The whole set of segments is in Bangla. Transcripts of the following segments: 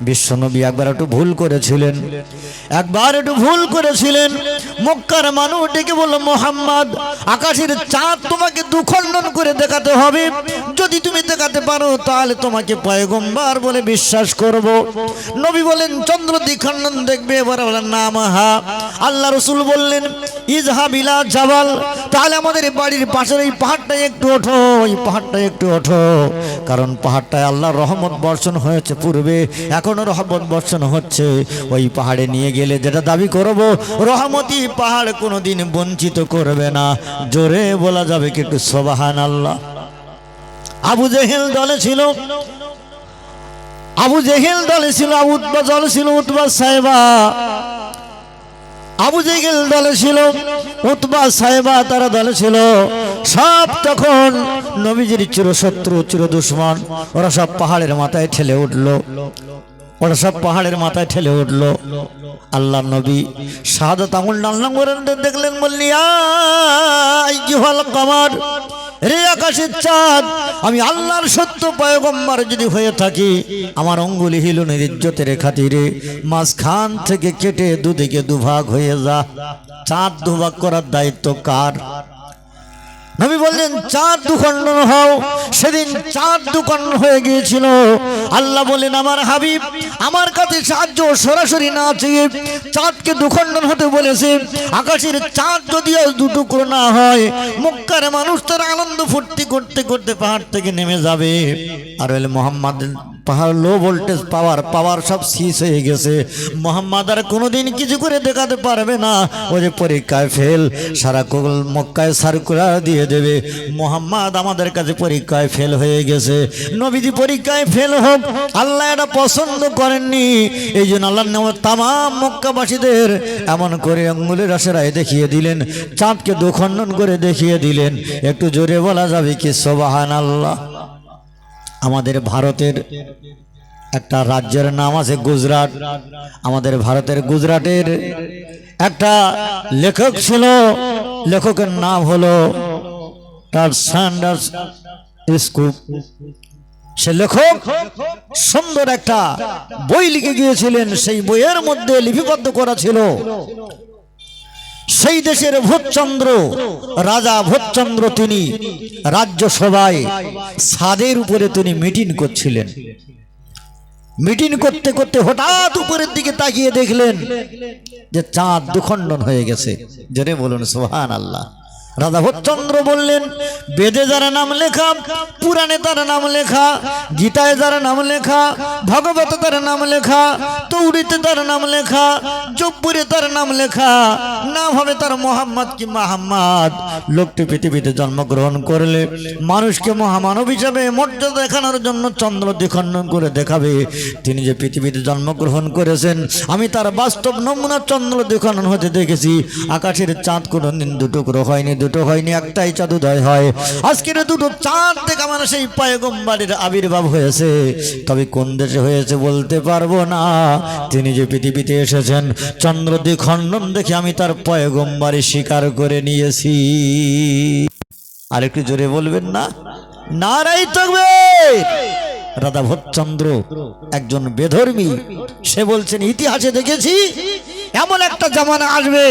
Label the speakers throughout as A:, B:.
A: বিশ্বনবী একবার একটু ভুল করেছিলেন। একবার একটু ভুল করেছিলেন। মক্কার মানুষ ডেকে বলল, মোহাম্মদ, আকাশের চাঁদ তোমাকে দুখণ্ডন করে দেখাতে হবে। যদি তুমি দেখাতে পারো, তাহলে তোমাকে পয়গম্বার বলে বিশ্বাস করব। নবী বলেন, চন্দ্র দ্বিখণ্ডন দেখবে, এবার বলেন নাম হা। আল্লাহ রসুল বললেন, ইজহা বিলা জাবাল, তাহলে আমাদের বাড়ির পাশের এই পাহাড়টায় একটু ওঠো ওই পাহাড়টায় একটু ওঠো। কারণ পাহাড়টায় আল্লাহ রহমত বর্ষণ হয়েছে পূর্বে, এখনও রহমত বর্ষণ হচ্ছে। ওই পাহাড়ে নিয়ে গেলে যেটা দাবি করব রহমতি পাহাড় কোনোদিন বঞ্চিত করবে না। জোরে বলা যাবে কি একটু সোবাহান আল্লাহ আবু জেহেল দলে ছিল। আবু জেহেল দলে ছিল, আবু উতবা দলে ছিল, উতবা সাহেবা। আবু জেহেল দলে ছিল, উতবা সাহেবা তারা দলে ছিল। সব তখন নবীজির চিরশত্রু চির দুশ্মন ওরা সব পাহাড়ের মাথায় ঠেলে উঠল। ওরা সব পাহাড়ের মাথায় ঠেলে উঠল। আল্লাহ নবী আঙুল ডাল্লাম করে দেখলেন বললি আল কামার, রে আকাশের চাঁদ, আমি আল্লাহর সত্য পয়গম্বর যদি হয়ে থাকি, আমার অঙ্গুলি হিলনের ইজ্জতের খাতিরে মাঝখান থেকে কেটে দুদিকে দুভাগ হয়ে যা। চাঁদ দুভাগ করার দায়িত্ব কার? নবী বললেন চাঁদ দুখণ্ডন হও। সেদিন চাঁদ দুখণ্ডন হয়ে গিয়েছিল। আল্লাহ বলেন আমার হাবিব, আমার কাছে সাহায্য সরাসরি না চেয়ে চাঁদকে দুখণ্ডন হতে বলেছে। আকাশের চাঁদ যদি আজ দুটুকরো না হয়, মক্কার মানুষ তার আনন্দ ফুর্তি করতে করতে পাহাড় থেকে নেমে যাবে। আর মোহাম্মদ পাহাড় লো ভোল্টেজ পাওয়ার পাওয়ার সব শীষ হয়ে গেছে। মোহাম্মদ আর কোনোদিন কিছু করে দেখাতে পারবে না। ও যে পরীক্ষায় ফেল সারা কোল মক্কায় সার্কুলার দিয়ে দেবে। মোহাম্মদ আমাদের কাছে পরীক্ষায় ফেল হয়ে গেছে। নবীজি পরীক্ষায় ফেল হোক, আল্লাহ এটা পছন্দ করেননি। এই জন্য আল্লাহ তাম মক্কাবাসীদের এমন করে আঙ্গুলের আশারায় দেখিয়ে দিলেন, চাঁদকে দুখণ্ডন করে দেখিয়ে দিলেন। একটু জোরে বলা যাবে কি সোবাহান আল্লাহ আমাদের ভারতের একটা রাজ্যের নাম আছে গুজরাট। আমাদের ভারতের গুজরাটের একটা লেখক ছিল, লেখকের নাম হলো তার স্যান্ডার্স স্কুপ। সে লেখক সুন্দর একটা বই লিখে গিয়েছিলেন, সেই বইয়ের মধ্যে লিপিবদ্ধ করা ছিল। সেই দেশের ভূতচন্দ্র, রাজা ভূতচন্দ্র তিনি রাজ্যসভায় ছাদের উপরে তিনি মিটিং করছিলেন। মিটিং করতে করতে হঠাৎ উপরের দিকে তাকিয়ে দেখলেন যে চাঁদ দুখণ্ডন হয়ে গেছে। জোরে বলুন সোহান আল্লাহ রাধা ভট্টচন্দ্র বললেন, বেদে যার নাম লেখা, পুরাণে তার নাম লেখা, গীতায় যার নাম লেখা, ভগবত তার নাম লেখা, তৌরিতে তার নাম লেখা, জব্বুরে তার নাম লেখা, নাম হবে তার মোহাম্মদ কি মাহাম্মদ। লোকটি পৃথিবীতে জন্মগ্রহণ করলে মানুষকে মহামানব হিসাবে মর্যাদা দেখানোর জন্য চন্দ্র দ্বিখণ্ডন করে দেখাবে। তিনি যে পৃথিবীতে জন্মগ্রহণ করেছেন, আমি তার বাস্তব নমুনা চন্দ্র দ্বিখণ্ডন হতে দেখেছি। আকাশের চাঁদ কোনো দিন দুটুকরো হয়নি দুটো হয়নি, একটাই চাঁদ উদয় হয়। আজকের দুটো চাঁদ থেকে আমার সেই পয়গম্বারের আবির্ভাব হয়েছে। তবে কোন দেশে হয়েছে বলতে পারব না। তিনি যে পৃথিবীতে এসেছেন চন্দ্র দ্বিখণ্ডন দেখে আমি তার পয়গম্বারে স্বীকার করে নিয়েছি। আর একটু জোরে বলবেন না? নারাই থাকবে রাধা ভট্টচন্দ্র একজন বেধর্মী, সে বলছেন, ইতিহাসে দেখেছি, এমন একটা জামানা আসবে।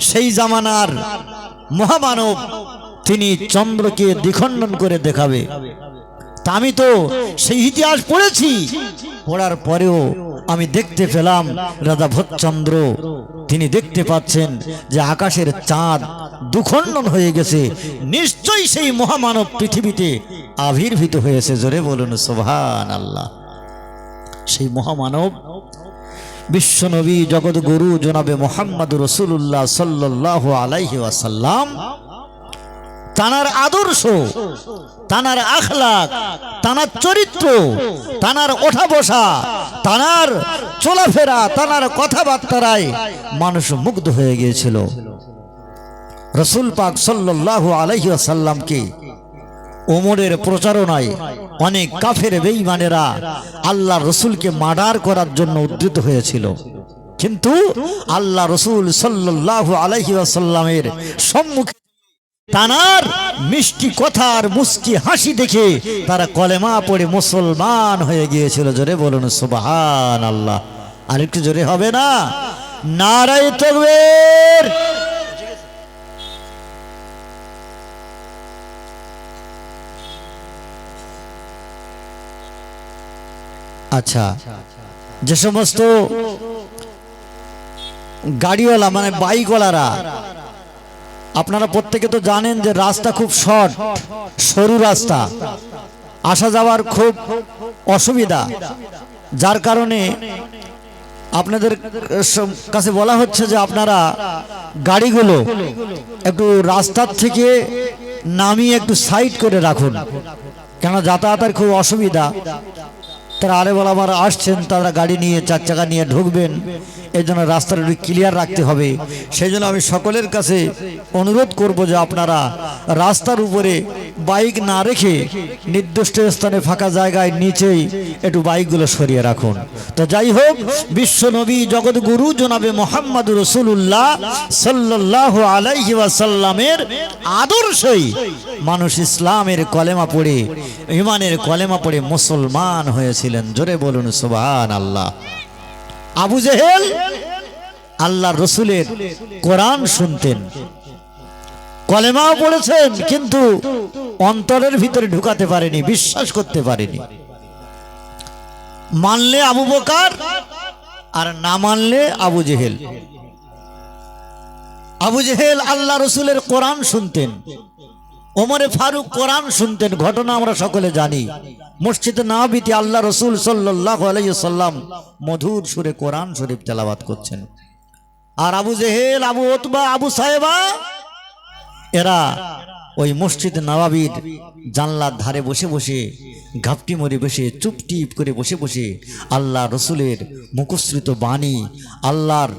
A: সেই জামানার মহামানব তিনি চন্দ্রকে দ্বিখণ্ডন করে দেখাবে। তা আমি তো সেই ইতিহাস পড়েছি। পড়ার পরেও আমি দেখতে পেলাম রাধা ভট্টচন্দ্র তিনি দেখতে পাচ্ছেন যে আকাশের চাঁদ দুখণ্ডন হয়ে গেছে। নিশ্চয়ই সেই মহামানব পৃথিবীতে আবির্ভূত হয়েছে। জোরে বলুন সোভান আল্লাহ সেই মহামানব বিশ্বনবী জগৎ গুরু জনাবে মোহাম্মদ রসুল্লাহ সাল্লাহ আলাইহি ওয়াসাল্লাম, তানার আদর্শ, তানার আখলাক, তানার চরিত্র, তানার ওঠা বসা তানার চলাফেরা, তানার কথাবার্তারায় মানুষ মুগ্ধ হয়ে গিয়েছিল। রসুল পাক সাল্লাহ আলাইহি আসাল্লামকে ওমরের প্রচারণায় অনেক কাফের বেঈমানেরা আল্লাহ রসুলকে মার্ডার করার জন্য উদ্ধৃত হয়েছিল। কিন্তু আল্লাহ রসুল সাল্লাহ আলাইহি আসাল্লামের সম্মুখে তানার মিষ্টি কথার মুস্কি হাসি দেখে তারা কলেমা পড়ে মুসলমান হয়ে গিয়েছিল। জোরে বলুন সুবাহান আল্লাহ আর একটু জোরে হবে না? নারায় তকবীর। আচ্ছা। যে সমস্ত গাড়িওয়ালা মানে বাইকওয়ালারা, আপনারা প্রত্যেকে তো জানেন যে রাস্তা খুব শর্ট, সরু রাস্তা। আসা যাওয়ার খুব অসুবিধা। যার কারণে আপনাদের কাছে বলা হচ্ছে যে আপনারা গাড়িগুলো একটু রাস্তার থেকে নামিয়ে একটু সাইড করে রাখুন। কেন যাতায়াতের খুব অসুবিধা। তারা আরে বলা আমার আসছেন তারা গাড়ি নিয়ে চার চাকা নিয়ে ঢুকবেন। এই জন্য রাস্তাটা একটু ক্লিয়ার রাখতে হবে। সেই জন্য আমি সকলের কাছে অনুরোধ করব যে আপনারা রাস্তার উপরে বাইক না রেখে নির্দিষ্ট স্থানে ফাঁকা জায়গায় নিচেই একটু বাইকগুলো সরিয়ে রাখুন। তো যাই হোক, বিশ্ব নবী জগৎগুরু জনাবে মোহাম্মদ রসুল্লাহ সাল্লাহ আলাইহি ওয়াসাল্লামের আদর্শই মানুষ ইসলামের কলেমা পড়ে ইমানের কলেমা পড়ে মুসলমান হয়েছিলেন। জোরে বলুন সুবহান আল্লাহ আবু জেহেল আল্লাহ রসুলের কোরআন শুনতেন। কলেমাও পড়েছেন, কিন্তু অন্তরের ভিতরে ঢুকাতে পারেনি, বিশ্বাস করতে পারেনি। মানলে আবু বকার আর না মানলে আবু জেহেল। আবু জেহেল আল্লাহ রসুলের কোরআন শুনতেন। ওমরে ফারুক কোরআন শুনতেন, ঘটনা আমরা সকলে জানি। মসজিদে নাবিতে আল্লাহ রসুল সাল্লাহ আলাইসাল্লাম মধুর সুরে কোরআন শরীফ তেলাবাত করছেন। আর আবু জেহেল, আবু ওতবা আবু সাহেবা এরা ওই মসজিদ নবাবির জানলার ধারে বসে বসে, ঘাপটি মরে বসে চুপটিপ করে বসে বসে আল্লাহ রসুলের মুখশ্রিত বাণী, আল্লাহর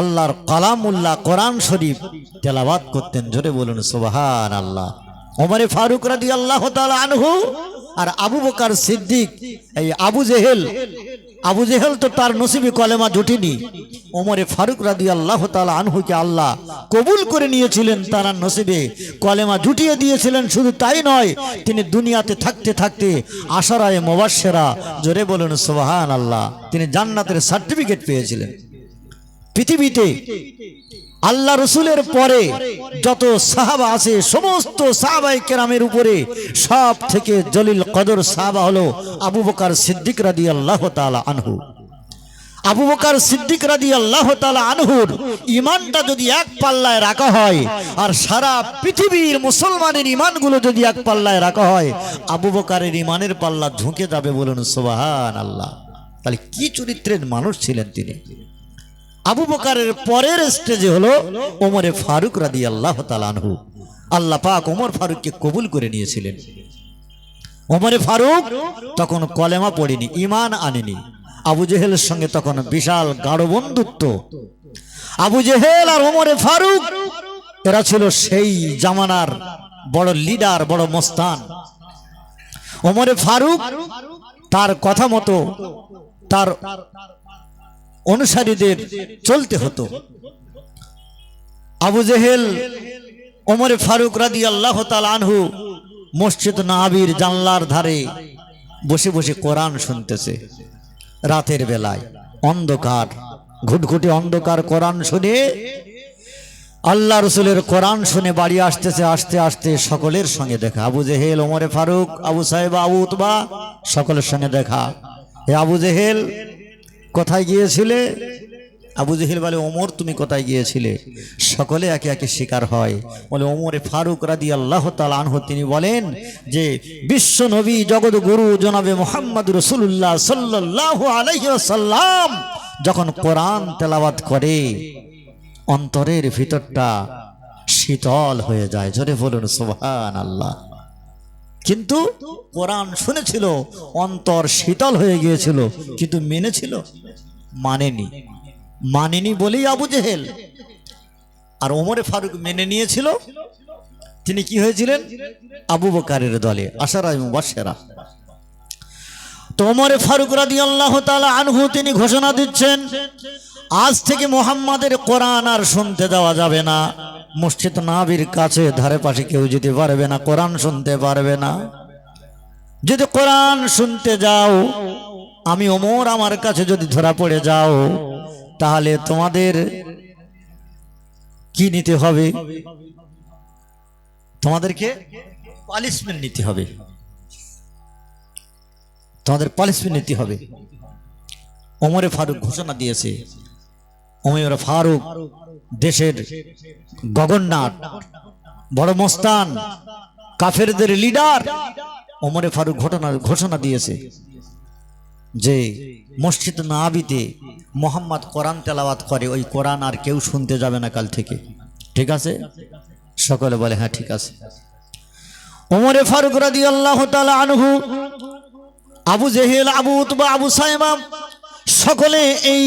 A: আল্লাহর কালামুল্লাহ কোরআন শরীফ তেলাবাত করতেন। জোরে বলুন সোবাহান আল্লাহ ওমরে ফারুক রাদি আল্লাহ আনহু আর আবু বকার সিদ্দিক, এই আবু জেহেল আবু জেহেল তো তার নসিবে কলেমা জুটিনি। ওমরে ফারুক রাদি আল্লাহ তালা আনহুকে আল্লাহ কবুল করে নিয়েছিলেন তার নসিবে। কলেমা জুটিয়ে দিয়েছিলেন, শুধু তাই নয়, তিনি দুনিয়াতে থাকতে থাকতে আশারায় মোবাসেরা জোরে বলুন সোহান আল্লাহ তিনি জান্নাতের সার্টিফিকেট পেয়েছিলেন। পৃথিবীতে আল্লাহ রসুলের পরে যত সাহাবা আছে, সমস্ত সাহাবাই কেরামের উপরে সব থেকে জলিল কদর সাহাবা হলো আবু বকার সিদ্দিক রাদি আল্লাহ তালা আনহু। আবু বকার সিদ্দিক রাদি আল্লাহ তালা আনহুর ইমানটা যদি এক পাল্লায় রাখা হয় আর সারা পৃথিবীর মুসলমানের ইমানগুলো যদি এক পাল্লায় রাখা হয়, আবু বকারের ইমানের পাল্লা ঝুঁকে যাবে বলুন সোবাহান আল্লাহ তাহলে কি চরিত্রের মানুষ ছিলেন তিনি? আবু বকারের পরের স্টেজে হলো ওমরে ফারুক রাদি আল্লাহ তালানহু আল্লাহ পাক ওমর ফারুককে কবুল করে নিয়েছিলেন। ওমরে ফারুক তখন কলেমা পড়েনি ইমান আনেনি। আবু জেহেলের সঙ্গে তখন বিশাল গাঢ় বন্ধুত্ব। আবু জেহেল আর ওমরে ফারুক, এরা ছিল সেই জামানার বড় লিডার বড় মস্তান। ওমরে ফারুক তার কথা মতো, তার অনুসারীদের চলতে হতো। আবু জেহেল, ওমরে ফারুক রাদি আল্লাহ আনহু মসজিদ নাবির জানলার ধারে বসে বসে কোরআন শুনতেছে। রাতের বেলায় অন্ধকার, ঘুটঘুটে অন্ধকার কোরআন শুনে আল্লাহ রসুলের কোরআন শুনে বাড়ি আসতেছে, আসতে আসতে সকলের সঙ্গে দেখা। আবু জেহেল, ওমরে ফারুক, আবু সাহেব, আবু উতবা সকলের সঙ্গে দেখা। হে আবু জেহেল কোথায় গিয়েছিলে? আবু জেহেল বলে, ওমর, তুমি কোথায় গিয়েছিলে? সকলে একে একে শিকার হয়। বলে, ওমরে ফারুক রাদি আল্লাহ আনহু, তিনি বলেন যে, বিশ্ব নবী, জগৎ গুরু জনাবে মোহাম্মদ রসুল্লাহ সাল্লাহ আলহিসাল্লাম যখন কোরআন তেলাবাত করে, অন্তরের ভিতরটা শীতল হয়ে যায়। জোরে বলুন সোহান আল্লাহ কিন্তু কোরআন শুনেছিল, অন্তর শীতল হয়ে গিয়েছিল, কিন্তু মেনেছিল, মানেনি। মানেনি বলেই আবু জেহেল। আর ওমরে ফারুক মেনে নিয়েছিল, তিনি কি হয়েছিলেন? আবু বকারের দলে আশারাই মুবাসেরা তো ওমরে ফারুক রাদি আল্লাহ আনহু, তিনি ঘোষণা দিচ্ছেন, আজ থেকে মোহাম্মদের কোরআন আর শুনতে দেওয়া যাবে না। মসজিদ নাবির কাছে ধারে পাশে কেউ যেতে পারবে না, কোরআন শুনতে পারবে না। যদি কোরআন শুনতে যাও, আমি ওমর আমার কাছে যদি ধরা পড়ে যাও, তাহলে তোমাদের কি নিতে হবে? তোমাদেরকে পালিশমেন্ট নিতে হবে। তোমাদের পালিশমেন্ট নিতে হবে। ওমরে ফারুক ঘোষণা দিয়েছে। ওমরে ফারুক দেশের গগন্নাথ, বড় মস্তান, কাফেরদের লিডার ওমরে ফারুক ঘটনা, ঘোষণা দিয়েছে যে মসজিদ না নাবিতে মোহাম্মদ কোরআন তেলাওয়াত করে, ওই কোরআন আর কেউ শুনতে যাবে না কাল থেকে। ঠিক আছে? সকলে বলে হ্যাঁ ঠিক আছে। ওমরে ফারুক রাদি আল্লাহ আনহু, Abu Jahl, Abu Utba, Abu Saima, সকলে এই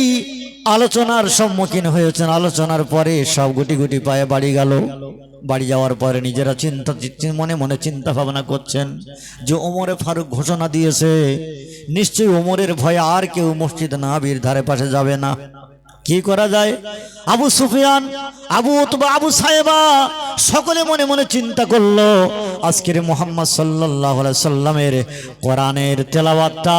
A: আলোচনার সম্মুখীন হয়েছেন। আলোচনার পরে সব গুটি গুটি পায়ে বাড়ি গেল। বাড়ি যাওয়ার পরে নিজেরা চিন্তা মনে মনে চিন্তা ভাবনা করছেন যে ওমরে ফারুক ঘোষণা দিয়েছে, নিশ্চয়ই ওমরের ভয়ে আর কেউ মসজিদ না বীর ধারে পাশে যাবে না। কি করা যায়? Abu Sufyan, Abu Utba, Abu Saheba সকলে মনে মনে চিন্তা করল, আজকের মোহাম্মদ সাল্লাহ সাল্লামের কোরআনের তেলাওয়াতটা,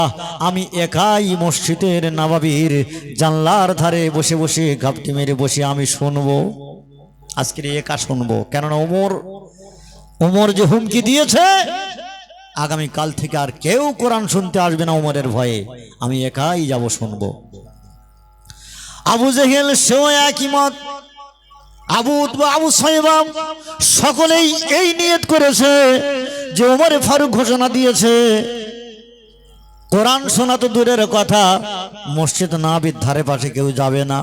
A: আমি একাই মসজিদের নবাবির জানলার ধারে বসে বসে ঘাপটি মেরে বসে আমি শুনব। আজকের একা শুনব। কেননা ওমর ওমর যে হুমকি দিয়েছে আগামী কাল থেকে আর কেউ কোরআন শুনতে আসবে না ওমরের ভয়ে। আমি একাই যাব শুনব। আবু জেহেল সেও একই মত। আবু উদ্বা আবু সাইবাম সকলেই এই নিয়ত করেছে যে ওমরে ফারুক ঘোষণা দিয়েছে, কোরআন শোনা তো দূরের কথা, মসজিদ না বিদ্ধারে পাশে কেউ যাবে না।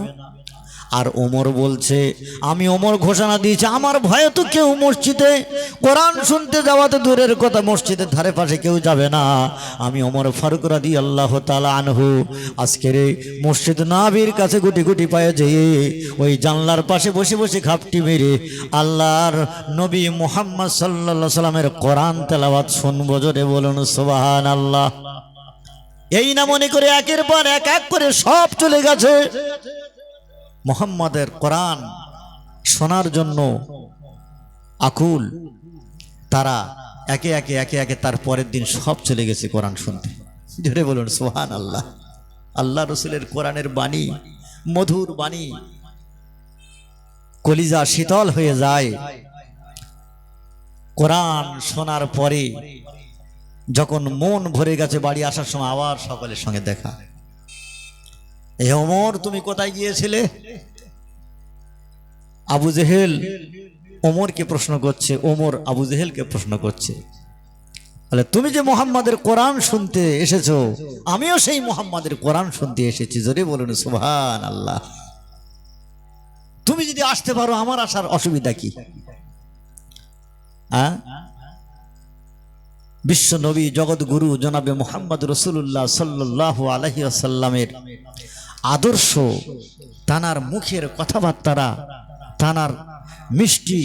A: আর ওমর বলছে, আমি ওমর ঘোষণা দিয়েছি, আমার ভয়ে তো কেউ মসজিদে, কোরআন শুনতে যাওয়া তো দূরের কথা, মসজিদের ধারে পাশে কেউ যাবে না। আমি ওমর ফারুক রাদি আল্লাহ তালা আনহু, আজকের মসজিদ নাবির কাছে গুটি গুটি পায়ে যেয়ে, ওই জানলার পাশে বসে বসে খাপটি মেরে আল্লাহর নবী মোহাম্মদ সাল্লা সাল্লামের কোরআন তেলাওয়াত শুনব, জোরে বলুন সোবাহান আল্লাহ এই না মনে করে একের পর এক এক করে সব চলে গেছে। মোহাম্মদের কোরআন শোনার জন্য আকুল। তারা একে একে একে একে তার পরের দিন সব চলে গেছে কোরআন শুনতে। ধরে বলুন সোহান আল্লাহ আল্লাহ রসুলের কোরআনের বাণী, মধুর বাণী, কলিজা শীতল হয়ে যায়। কোরআন শোনার পরে যখন মন ভরে গেছে বাড়ি আসার সময় আবার সকলের সঙ্গে দেখা। এ ওমর তুমি কোথায় গিয়েছিলে? আবু জেহেল ওমরকে প্রশ্ন করছে, ওমর আবু জেহেলকে প্রশ্ন করছে। বলে, তুমি যে মোহাম্মদের কোরআন শুনতে এসেছ, আমিও সেই মোহাম্মদের কোরআন শুনতে এসেছি, জোরে বলুন সুবহান আল্লাহ তুমি যদি আসতে পারো, আমার আসার অসুবিধা কি? হ্যাঁ বিশ্ব নবী জগৎ গুরু জনাবে মোহাম্মদ রসুল্লাহ সাল্লাহ আলহি আসাল্লামের আদর্শ, তানার মুখের কথাবার্তারা, তানার মিষ্টি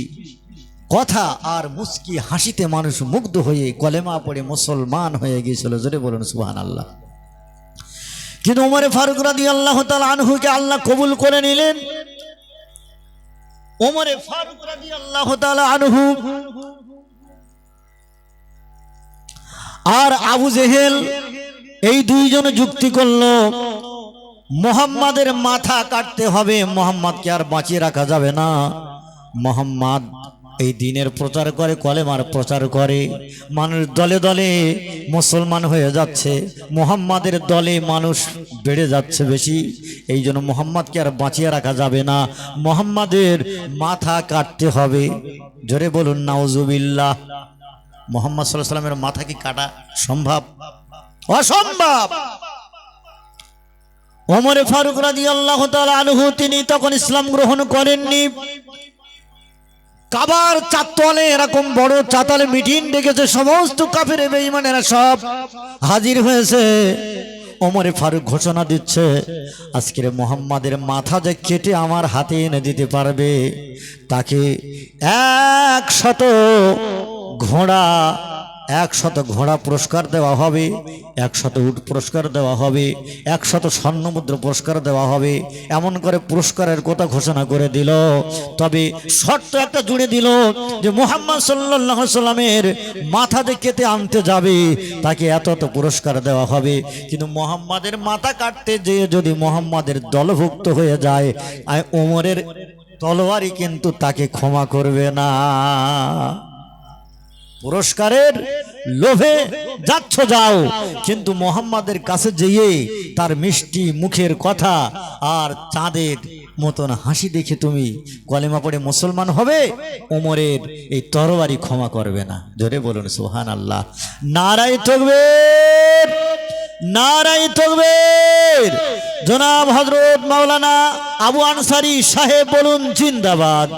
A: কথা আর মুস্কি হাসিতে মানুষ মুগ্ধ হয়ে কলেমা পড়ে মুসলমান হয়ে গিয়েছিল। জোরে বলুন সুহান আল্লাহ কিন্তু উমরে ফারুক রাদি আল্লাহ আনহুকে আল্লাহ কবুল করে নিলেন। ওমরে ফারুক রাদি আল্লাহ আনহু আর আবু জেহেল এই দুইজন যুক্তি করল, মোহাম্মদের মাথা কাটতে হবে, মোহাম্মদকে আর বাঁচিয়ে রাখা যাবে না। মোহাম্মদ এই দিনের প্রচার করে, কলেমার প্রচার করে, মানুষ দলে দলে মুসলমান হয়ে যাচ্ছে, মোহাম্মদের দলে মানুষ বেড়ে যাচ্ছে বেশি, এই জন্য মোহাম্মদকে আর বাঁচিয়ে রাখা যাবে না। মোহাম্মদের মাথা কাটতে হবে। জোরে বলুন, নাউজুবিল্লাহ। মোহাম্মদ সাল্লামের মাথা কি কাটা সম্ভব? অসম্ভব! ওমরে ফারুক রাজি আল্লাহ আনহু, তিনি তখন ইসলাম গ্রহণ করেননি। কাবার চাতলে এরকম বড় চাতালে মিটিং ডেকেছে, সমস্ত কাফের বেঈমানেরা সব হাজির হয়েছে। ওমরে ফারুক ঘোষণা দিচ্ছে, আজকের মোহাম্মদের মাথা যে কেটে আমার হাতে এনে দিতে পারবে, তাকে একশত ঘোড়া, একশত ঘোড়া পুরস্কার দেওয়া হবে, একশত উট পুরস্কার দেওয়া হবে, একশত স্বর্ণমুদ্র পুরস্কার দেওয়া হবে। এমন করে পুরস্কারের কথা ঘোষণা করে দিল। তবে শর্ত একটা জুড়ে দিল যে মোহাম্মদ সাল্লাহ সাল্লামের মাথা যে কেটে আনতে যাবে, তাকে এত এত পুরস্কার দেওয়া হবে। কিন্তু মোহাম্মদের মাথা কাটতে যেয়ে যদি মোহাম্মদের দলভুক্ত হয়ে যায় আর ওমরের তলোয়ারই কিন্তু তাকে ক্ষমা করবে না। পুরস্কারের লোভে যাচ্ছ যাও, কিন্তু মোহাম্মদের কাছে যেয়ে তার মিষ্টি মুখের কথা আর চাঁদের মতন হাসি দেখে তুমি কলেমা পড়ে মুসলমান হবে ওমরের এই তরবারি ক্ষমা করবে না। জোরে বলুন সোহান আল্লাহ নারাই থাকবে নারাই তকবীর। জনাব হজরত মাওলানা আবু আনসারি সাহেব বলুন, জিন্দাবাদ।